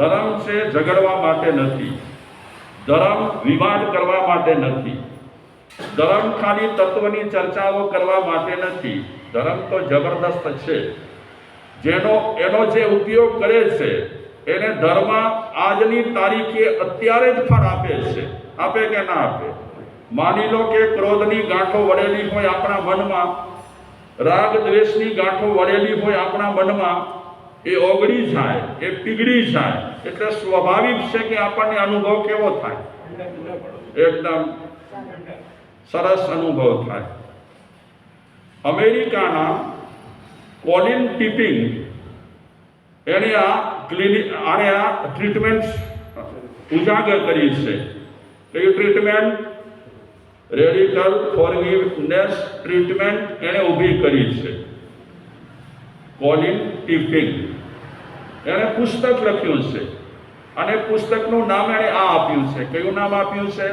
ધર્મ છે ઝઘડવા માટે નથી. ધર્મ વિવાદ કરવા માટે નથી. ધર્મ ખાલી તત્વની ચર્ચાઓ કરવા માટે નથી. ધર્મ તો જબરદસ્ત છે. જેનો, એનો જે ઉપયોગ કરે છે, એને ધર્મ આજની તારીખે અત્યારે જ ફળ આપે છે. આપે કે ના આપે? માની લો કે ક્રોધની ગાંઠો વળેલી હોય આપણા મનમાં, રાગ દ્વેષની ગાંઠો વળેલી હોય આપણા મનમાં એ ઓગળી જાય, એ પીગળી જાય, એટલે સ્વાભાવિક છે કે આપણને અનુભવ કેવો થાય? એકદમ સરસ અનુભવ થાય. અમેરિકાના કોલિન ટીપિંગ, એણે આ ક્લિનિક આણે આ ટ્રીટમેન્ટ ઉજાગર કરી છે. કઈ ટ્રીટમેન્ટ રેડિકલ ફોરગીવનેસ ટ્રીટમેન્ટ એણે ઊભી કરી છે. Colin Tipping. એણે પુસ્તક લખ્યું છે. અને પુસ્તકનું નામ એણે આ આપ્યું છે. કયું નામ આપ્યું છે?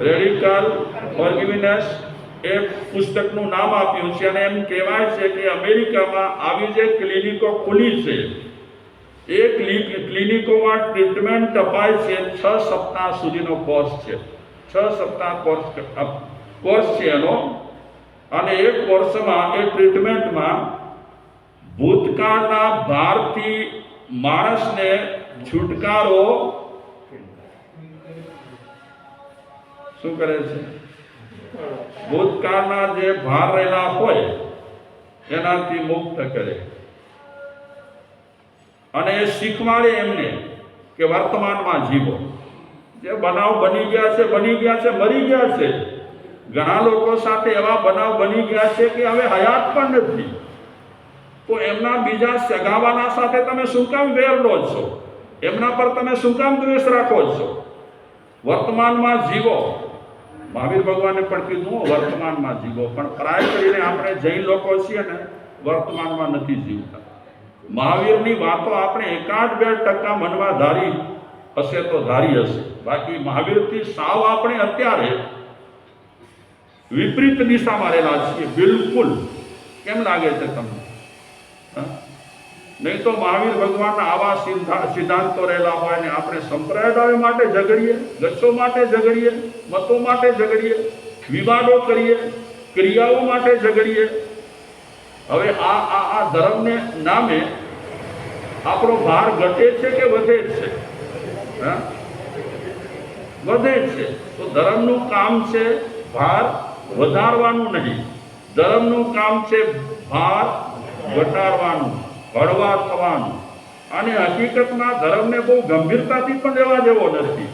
રેડિકલ ફોરગિવનેસ એ પુસ્તકનું નામ આપ્યું છે અને એમ કહેવાય છે કે અમેરિકામાં આવી જે ક્લિનિકો ખુલી છે, એ ક્લિનિકોમાં ટ્રીટમેન્ટ અપાય છે છ સપ્તાહ સુધીનો કોર્સ છે. છ સપ્તાહ કોર્સ કોર્સ છે એનો. અને એ કોર્સમાં એ ટ્રીટમેન્ટમાં ભૂતકાળના ભારથી માણસને છુટકારો શું કરે છે? ભૂતકાળના જે ભાર રહેલા હોય, એનાથી મુક્ત કરે. અને એ શીખવાડે એમને કે વર્તમાનમાં જીવો. જે બનાવ બની ગયા છે, બની ગયા છે, મરી ગયા છે. ઘણા લોકો સાથે એવા બનાવ બની ગયા છે કે હવે હયાત પણ નથી. તો એમના બીજા સગાવાના સાથે તમે શું કામ વેર લો છો? એમના પર તમે શું કામ દ્વેષ રાખો છો? વર્તમાનમાં જીવો. મહાવીર ભગવાને પણ કીધું વર્તમાનમાં જીવો. પણ પ્રાય કરીને આપણે જૈન લોકો છીએ ને, વર્તમાનમાં નથી જીવતા. મહાવીરની વાતો આપણે એકાદ બે ટકા મનમાં ધારી હશે તો ધારી હશે. બાકી મહાવીરથી સાવ આપણે અત્યારે વિપરીત દિશામાં રહેલા છીએ. બિલકુલ. કેમ લાગે છે તમને? નહીં તો મહાવીર ભગવાનના આવા સિદ્ધા- સિદ્ધાંતો રહેલા હોય ને આપણે સંપ્રદાયો માટે ઝઘડીએ, ગચ્છો માટે ઝઘડીએ, મતો માટે ઝઘડીએ, વિવાદો કરીએ, ક્રિયાઓ માટે ઝઘડીએ. હવે આ આ આ ધર્મને નામે આપણો ભાર ઘટે છે કે વધે છે? હા? વધે છે. તો ધર્મનું કામ છે ભાર વધારવાનું નહીં. ધર્મનું કામ છે ભાર ઘટાડવાનું હળવા થવાનું. અને હકીકતમાં ધર્મને બહુ ગંભીરતાથી પણ લેવા જેવો નથી.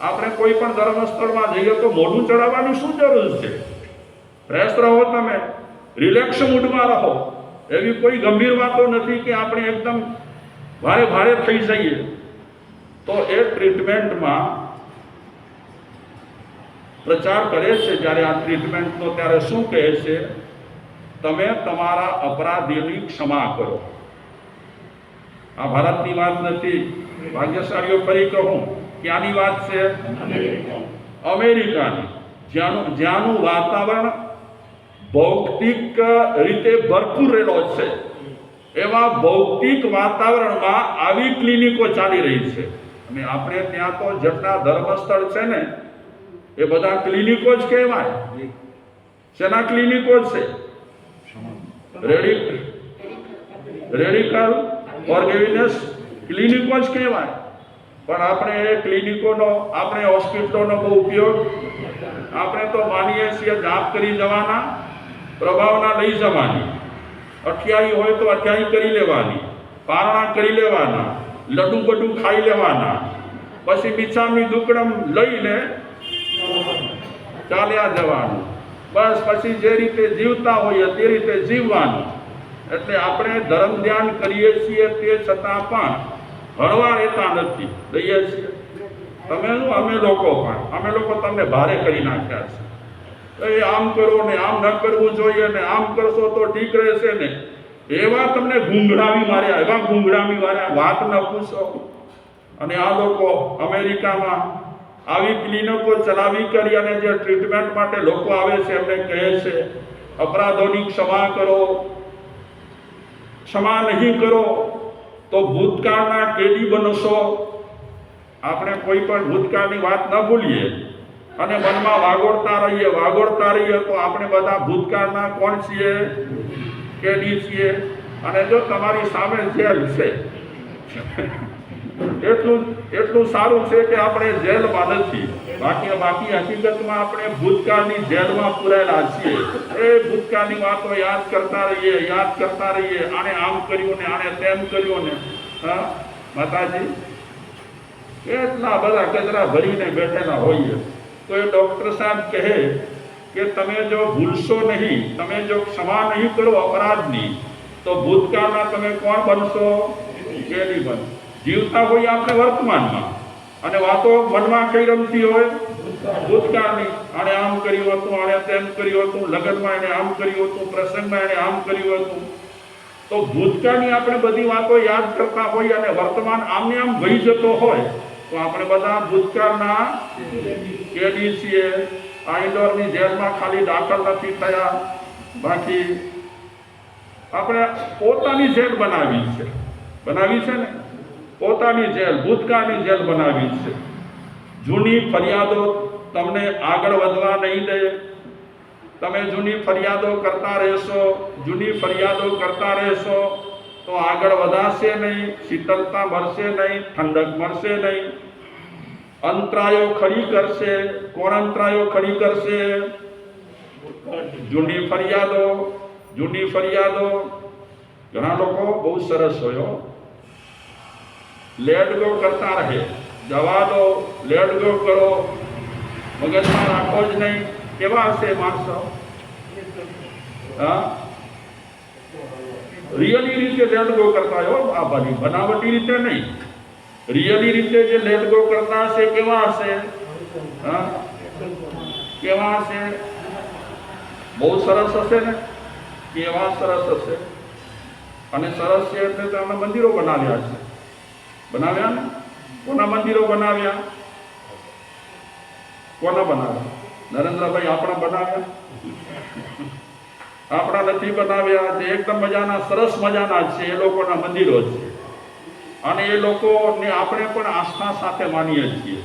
આપણે કોઈ પણ ધર્મ સ્થળમાં જઈએ તો મોઢું ચડાવવાની શું જરૂર છે? ફ્રેશ રહો તમે. રિલેક્સ મૂડમાં રહો. એવી કોઈ ગંભીર વાતો નથી કે આપણે એકદમ ભારે ભારે થઈ જઈએ. તો એ ટ્રીટમેન્ટમાં પ્રચાર કરે છે. જ્યારે આ ટ્રીટમેન્ટનો ત્યારે શું કહે છે? તમે તમારા અપરાધીની ક્ષમા કરો. આ ભારતની વાત નથી. ભાગ્યશાળીઓ ફરી કહું ક્યાંની વાત છે? અમેરિકાની. જ્યાંનું જ્યાંનું વાતાવરણ ભૌતિક રીતે ભરપૂર રહેલો છે. એવા ભૌતિક વાતાવરણમાં આવી ક્લિનિકો ચાલી રહી છે. અને આપણે ત્યાં તો જેટલા ધર્મસ્થળ છે ને એ બધા ક્લિનિકો જ કહેવાય. શેના ક્લિનિકો છે? રેડિકલ ઓર્ગેવિનસ ક્લિનિકો જ કહેવાય. પણ આપણે એ ક્લિનિકોનો આપણે હોસ્પિટલોનો બહુ ઉપયોગ આપણે તો માનીએ છીએ જાપ કરી જવાના, પ્રભાવના લઈ જવાની. અઠ્યાવી હોય તો અઠ્યાવી કરી લેવાની, પારણા કરી લેવાના લડુ બડુ ખાઈ લેવાના. પછી બિછામી દુકડમ લઈને ચાલ્યા જવાનું. બસ પછી જે રીતે જીવતા હોઈએ તે રીતે જીવવાનું. એટલે આપણે ધર્મ ધ્યાન કરીએ છીએ તે છતાં પણ હળવા રહેતા નથી. દઈએ છીએ. તમે શું? અમે લોકો પણ. અમે લોકો તમને ભારે કરી નાખ્યા છે. એ આમ કરો ને આમ ન કરવું જોઈએ ને આમ કરશો તો ઠીક રહેશે ને. એવા તમને ઘૂંઘરાવી માર્યા એવા ઘૂંઘરાવી માર્યા વાત ન પૂછો. અને આ લોકો અમેરિકામાં આવી ક્લિનિકો ચલાવી કરી અને જે ટ્રીટમેન્ટ માટે લોકો આવે છે, એમને કહે છે, અપરાધોની ક્ષમા કરો, ક્ષમા નહીં કરો, તો ભૂતકાળના કેદી બનશો. આપણે કોઈ પણ ભૂતકાળની વાત ન ભૂલીએ. અને મનમાં વાગોળતા રહીએ વાગોળતા રહીએ તો આપણે બધા ભૂતકાળના કોણ છીએ? કેદી છીએ. અને જો તમારી સામે જેલ છે એટલું એટલું સારું છે કે આપણે જેલમાં નથી બાકી બાકી હકીકતમાં આપણે ભૂતકાળની જેલમાં પુરાયેલા છીએ. એ ભૂતકાળની વાતો યાદ કરતા રહીએ, યાદ કરતા રહીએ. આને આમ કર્યું ને આને તેમ કર્યું ને. હા, માતાજી? એટલા બધા કચરા ભરીને બેઠેલા હોઈએ. તો એ ડૉક્ટર સાહેબ કહે કે તમે જો ભૂલશો નહીં, તમે જો ક્ષમા નહીં કરો અપરાધની, તો ભૂતકાળના તમે કોણ બનશો? કેદી બન જીવતા હોઈએ આપણે વર્તમાનમાં. અને વાતો મનમાં કઈ રમતી હોય? ભૂતકાળની. આણે આમ કર્યું હતું, આણે તેમ કર્યું હતું, લગ્નમાં એણે આમ કર્યું હતું, પ્રસંગમાં એણે આમ કર્યું હતું. તો ભૂતકાળની આપણે બધી વાતો યાદ કરતા હોઈએ અને વર્તમાન આમને આમ વહી જતો હોય, તો આપણે બધા ભૂતકાળના કેદી છીએ. આ ઇન્દોરની જેલમાં ખાલી દાખલ નથી થયા. બાકી આપણે પોતાની જેલ બનાવી છે. બનાવી છે ને? પોતાની જેલ, ભૂતકાળની જેલ બનાવી છે. જૂની ફરિયાદો તમને આગળ વધવા નહીં દે. તમે જૂની ફરિયાદો કરતા રહેશો, જૂની ફરિયાદો કરતા રહેશો તો આગળ વધાશે નહીં શીતળતા મળશે નહીં, ઠંડક મળશે નહીં. અંતરાયો ખડી કરશે કોણ અંતરાયો ખડી કરશે. જૂની ફરિયાદો જૂની ફરિયાદો. ઘણા લોકો બહુ સરસ હોય હો. લેટ ગો કરતા રહે. જવા દો, લેડ ગો કરો. મગજમાં રાખો જ નહીં. કેવા હશે માણસો? હા? રિયલી રીતે લેડ ગો કરતા હોય આ બધી બનાવટી રીતે નહીં. રિયલી રીતે જે લેડ ગો કરતા હશે, કેવા હશે? હા? કેવા હશે? બહુ સરસ હશે ને? કેવા સરસ હશે? અને સરસ છે એટલે તો અમે મંદિરો બનાવ્યા છે. બનાવ્યા? ને કોના મંદિરો બનાવ્યા? કોના બનાવ્યા? નરેન્દ્રભાઈ આપણા બનાવ્યા? આપણા નથી બનાવ્યા, જે એકદમ મજાના, સરસ મજાના છે, એ લોકોના મંદિરો છે. અને એ લોકોને આપણે પણ આસ્થા સાથે માનીએ છીએ.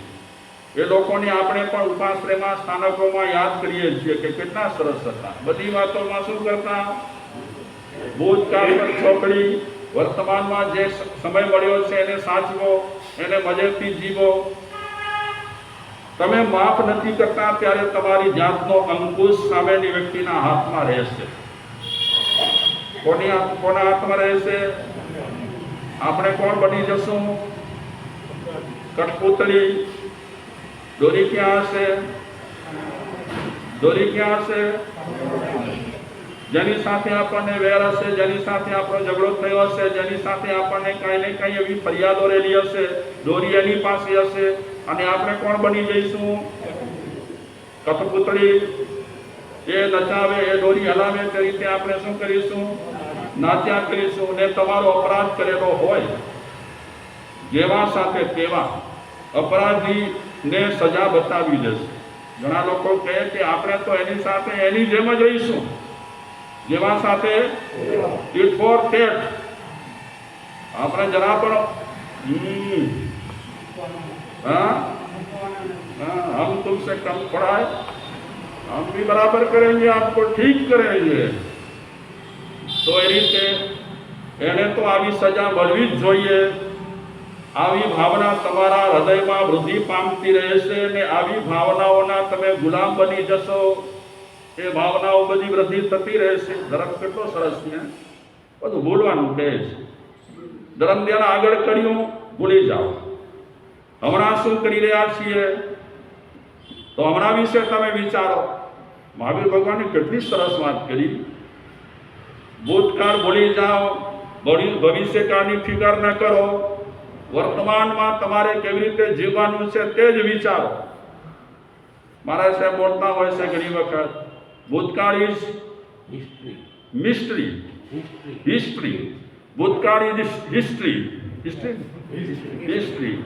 એ લોકોને આપણે પણ ઉપાશ્રયમાં, સ્થાનકોમાં યાદ કરીએ છીએ કે કેટલા સરસ હતા. બધી વાતોમાં શું કરતા? ભૂતકાળ પર ચોપડી વર્તમાનમાં જે સમય મળ્યો છે એને સાચવો, એને મજેથી જીવો. તમે માફ નથી કરતા ત્યારે તમારી જાતનો અંકુશ સામેની વ્યક્તિના હાથમાં રહેશે. કોની કોના હાથમાં રહેશે? આપણે કોણ બની જશું? કઠપુતળી. દોરી ક્યાં હશે? દોરી ક્યાં હશે? જેની સાથે આપણને વેર હશે, જેની સાથે આપણો ઝઘડો થયો હશે, જેની સાથે આપણને કાંઈ ને કાંઈ એવી ફરિયાદો રહેલી હશે, દોરી એની પાસે હશે, અને આપણે કોણ બની જઈશું? કઠપુતળી એ નચાવે, એ દોરી હલાવે, તે રીતે આપણે શું કરીશું? નાચ્યા કરીશું ને તમારો અપરાધ કરેલો હોય, જેવા સાથે તેવા અપરાધીને સજા બતાવી દેશે. ઘણા લોકો કહે કે આપણે તો એની સાથે એની જેમ જ રહીશું. જેવા સાથે ટીટ ફોર ટેટ આપણે જરા પણ હમ, हाँ हाँ, हम तुमसे कम पढ़ाए हम भी बराबर करेंगे आपको ठीक करेंगे તો એ રીતે એને તો આવી સજા મળવી જ જોઈએ આવી ભાવના તમારા હૃદયમાં વૃદ્ધિ પામતી રહેશે ને આવી ભાવનાઓના તમે ગુલામ બની જશો એ ભાવનાઓ બધી વૃદ્ધિ થતી રહેશે ધર્મ કેટલો સરસ છે બધું ભૂલવાનું કહે છે. ધર્મ ધ્યાન આગળ કર્યું, ભૂલી જાઓ. હમણાં શું કરી રહ્યા છીએ? તો હમણાં વિશે તમે વિચારો. મહાવીર ભગવાને કેટલી સરસ વાત કરી. ભૂતકાળ ભૂલી જાઓ, ભવિ- ભવિષ્યકાળની ફિકર ન કરો. વર્તમાનમાં તમારે કેવી રીતે જીવવાનું છે તે જ વિચારો. મારા સાહેબ બોલતા હોય છે ઘણી વખત. ભૂતકાળ ઇઝ મિસ્ટ્રી હિસ્ટ્રી ભૂતકાળ ઇઝ હિસ્ટ્રી હિસ્ટ્રી હિસ્ટ્રી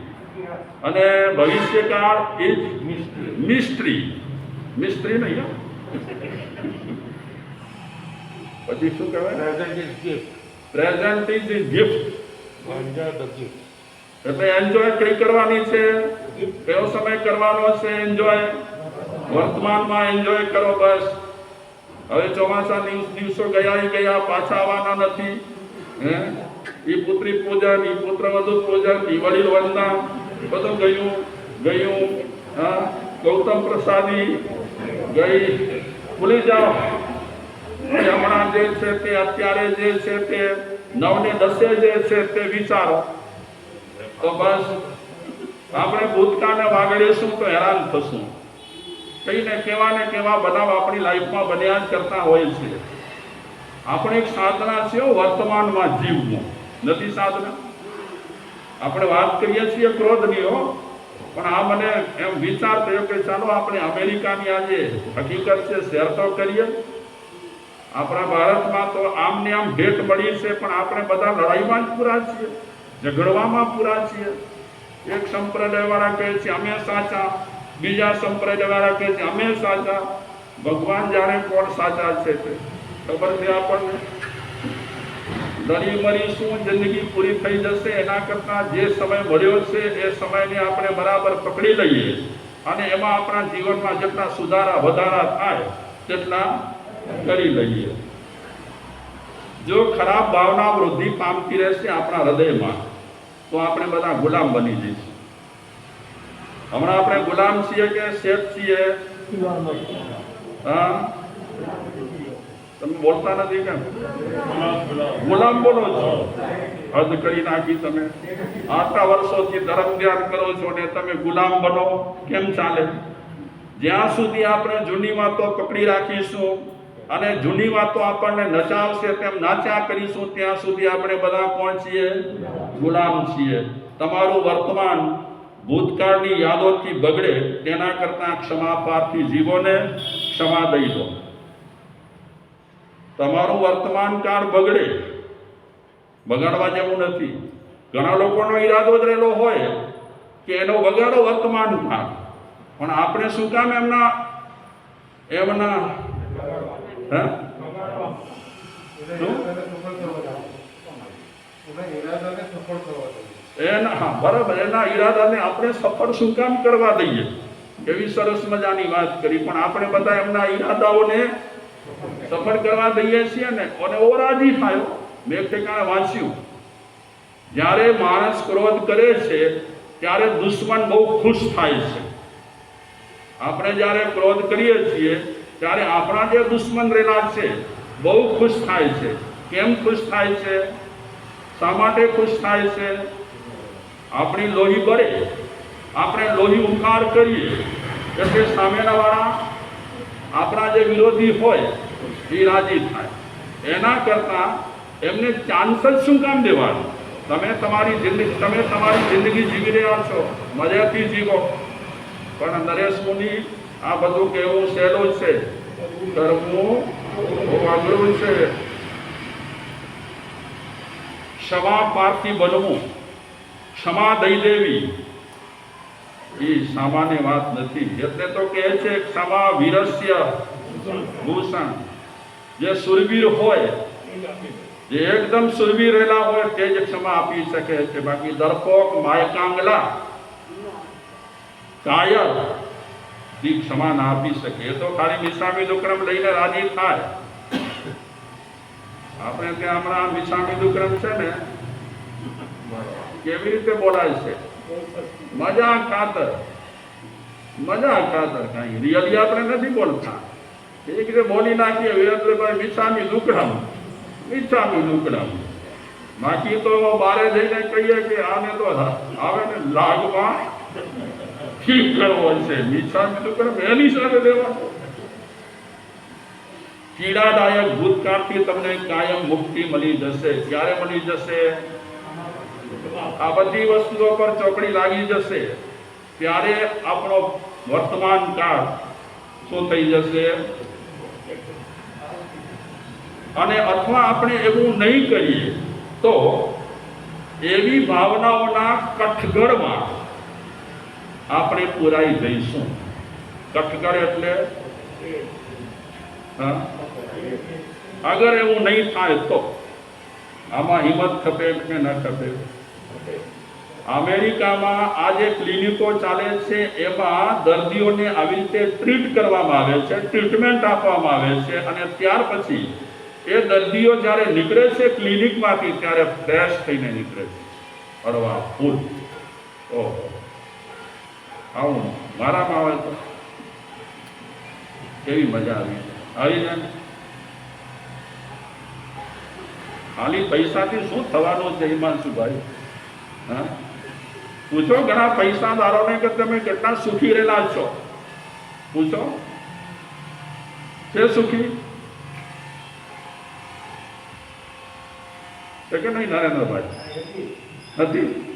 અને ભવિષ્યકાળ ઇઝ મિસ્ટ્રી મિસ્ટ્રી નહીં પછી શું કહેવાય? Present is gift present is gift એટલે એન્જોય કઈ કરવાની છે? કયો સમય કરવાનો છે એન્જોય વર્તમાનમાં એન્જોય કરો બસ. હવે ચોમાસા દિવસ ગયા એ ગયા, પાછા આવવાના નથી. હે? ઈ પુત્રી પૂજન પુત્ર વધુ પૂજન, ઈ વડીલ વંદના, બધું ગયું ગયું. હા? ગૌતમ પ્રસાદી ગઈ. ભૂલી જાઓ. હમણાં જે છે તે અત્યારે જે છે તે નવ ને દસે જે છે તે વિચારો. તો બસ. આપણે ભૂતકાળને વાગડીશું તો હેરાન થશું. કઈને કેવા ને કેવા બનાવ આપણી લાઈફમાં બન્યા જ કરતા હોય છે. આપણે એક સાધના છે વર્તમાનમાં જીવવું. નથી સાધના? આપણે વાત કરીએ છીએ ક્રોધની હો, પણ આ મને એમ વિચાર થયો કે ચાલો આપણે અમેરિકાની આજે હકીકત છે, શેર તો કરીએ. આપણા ભારતમાં તો આમ ને આમ ભેટ મળી છે, પણ આપણે બધા લડાઈમાં જ પૂરા છીએ, ઝઘડવામાં પૂરા છીએ. એક સંપ્રદાય વાળા કહે છે, અમે સાચા બીજા સંપ્રદાય વાળા કહે છે અમે સાચા, ભગવાન જાણે કોણ સાચા છે તે. ખબર છે આપણને? લડી મરી શું જિંદગી પૂરી થઈ જશે, એના કરતાં જે સમય મળ્યો છે, એ સમયને આપણે બરાબર પકડી લઈએ. અને એમાં આપણા જીવનમાં જેટલા સુધારા, વધારા થાય, તેટલા કરી લઈએ. જો ખરાબ ભાવના વૃદ્ધિ પામતી રહેશે આપણા હૃદયમાં, તો આપણે બધા ગુલામ બની જઈશું. હમણાં આપણે ગુલામ છીએ કે શેઠ છીએ? હા? તમે બોલતા નથી કેમ? ગુલામ બોલો છો. હદ કરી નાખી તમે. આટલા વર્ષોથી ધર્મ ધ્યાન કરો છો ને તમે ગુલામ બનો. કેમ ચાલે? જ્યાં સુધી આપણે જૂની વાતો પકડી રાખીશું અને જૂની વાતો આપણને નચાવશે તેમ નાચ્યા કરીશું, ત્યાં સુધી આપણે બધા કોણ છીએ? ગુલામ છીએ. તમારું વર્તમાન ભૂતકાળની યાદોથી બગડે તેના કરતાં ક્ષમા પાર્થી જીવોને ક્ષમા દઈ દો. તમારું વર્તમાન કાળ બગડે. બગાડવા જેવું નથી. ઘણા લોકોનો ઈરાદો જ રહેલો હોય કે એનો બગાડો વર્તમાન કાળ. પણ આપણે શું કામ એમના એમના, હે? શું? એના, હા, બરાબર, એના ઈરાદાને આપણે સફળ શું કામ કરવા દઈએ? એવી સરસ મજાની વાત કરી, પણ આપણે બધા એમના ઈરાદાઓને સફળ કરવા દઈએ છીએ ને, અને ઓરાજી થયો. મેં ઠેકાણે વાંચ્યું, જ્યારે માણસ ક્રોધ કરે છે, ત્યારે દુશ્મન બહુ ખુશ થાય છે. આપણે જ્યારે ક્રોધ કરીએ છીએ, ત્યારે આપણા જે દુશ્મન રહેલા છે, બહુ ખુશ થાય છે. કેમ ખુશ થાય છે? શા માટે ખુશ થાય છે? આપણી લોહી બળે, આપણે લોહી ઉકાર કરીએ. એટલે સામેના વાળા આપણા જે વિરોધી હોય, એ રાજી થાય. એના કરતાં એમને ચાન્સ જ શું કામ દેવાનું? તમે તમારી જિંદગી, તમે તમારી જિંદગી જીવી રહ્યા છો, મજાથી જીવો. પણ નરેશ મુનિ, આ બધું કહેવું સહેલું છે. કરવું બહુ અઘરું છે. ક્ષમા પારથી બનવું ક્ષમા દઈ દેવી એ સામાન્ય વાત નથી. એટલે તો કહે છે ક્ષમા વીરસ્ય ભૂષણ. જે સુરવીર હોય, જે એકદમ સુરવીર રહેલા હોય, તે જ ક્ષમા આપી શકે છે. બાકી દરપોક, માયકાંગલા કાયર દી ક્ષમા ના આપી શકે. એ તો ખાલી મિસામી દુક્રમ લઈને રાજી થાય. આપણે ત્યાં હમણાં મિસામી દુક્રમ છે ને કેવી રીતે બોલાય છે? મજા કાતર મજા કાતર કાંઈ. રિયલી આપણે નથી બોલતા. એક રીતે બોલી નાખીએ, વિરેન્દ્રભાઈ મિસામી દુકડમ. મિસામી દુકડમ. બાકી તો બારે જઈને કહીએ કે આને તો આવે ને લાગમાં ઠીક કરવો છે. મિસામી દુકડમ એની સાથે દેવાનો પીડાદાયક ભૂતકાળથી તમને કાયમ મુક્તિ મળી જશે. ક્યારે મળી જશે? આ બધી વસ્તુઓ પર ચોકડી લાગી જશે, ત્યારે આપણો વર્તમાન કાળ શું થઈ જશે? અને અથવા આપણે એવું નહીં કરીએ, તો એવી ભાવનાઓના કઠગળમાં આપણે પુરાઈ જઈશું. કઠગળ એટલે? અગર એવું નહીં થાય તો, આમાં હિંમત ખપે કે ન ખપે? અમેરિકામાં આ જે ક્લિનિકો ચાલે છે, એમાં દર્દીઓને આવી રીતે ટ્રીટ કરવામાં આવે છે ટ્રીટમેન્ટ આપવામાં આવે છે અને ત્યાર પછી એ દર્દીઓ જ્યારે નીકળે છે ક્લિનિકમાંથી, ત્યારે ફ્રેશ થઈને નીકળે છે. હળવા ફૂલ. ઓહો. આવું મારામાં આવે તો કેવી મજા આવી. આવી જાય ખાલી પૈસાથી શું થવાનું છે, હિમાંશુભાઈ? હા? પૂછો ઘણા પૈસાદારોને કે તમે કેટલા સુખી રહેલા છો. પૂછો. છે સુખી? કે નહીં, નરેન્દ્રભાઈ? નથી?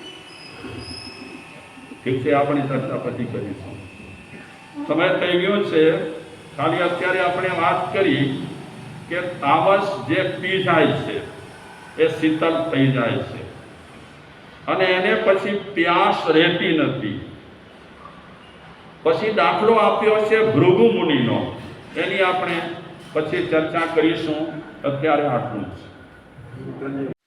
ઠીક છે, આપણી ચર્ચા પછી કરીશું. સમય થઈ ગયો છે. ખાલી અત્યારે આપણે વાત કરી કે તામસ જે પી જાય છે, એ શીતલ થઈ જાય છે. અને એને પછી પ્યાસ રહેતી નથી. પછી દાખલો આપ્યો છે ભૃગુ મુનિનો. એની આપણે પછી ચર્ચા કરીશું. અત્યારે આટલું જ.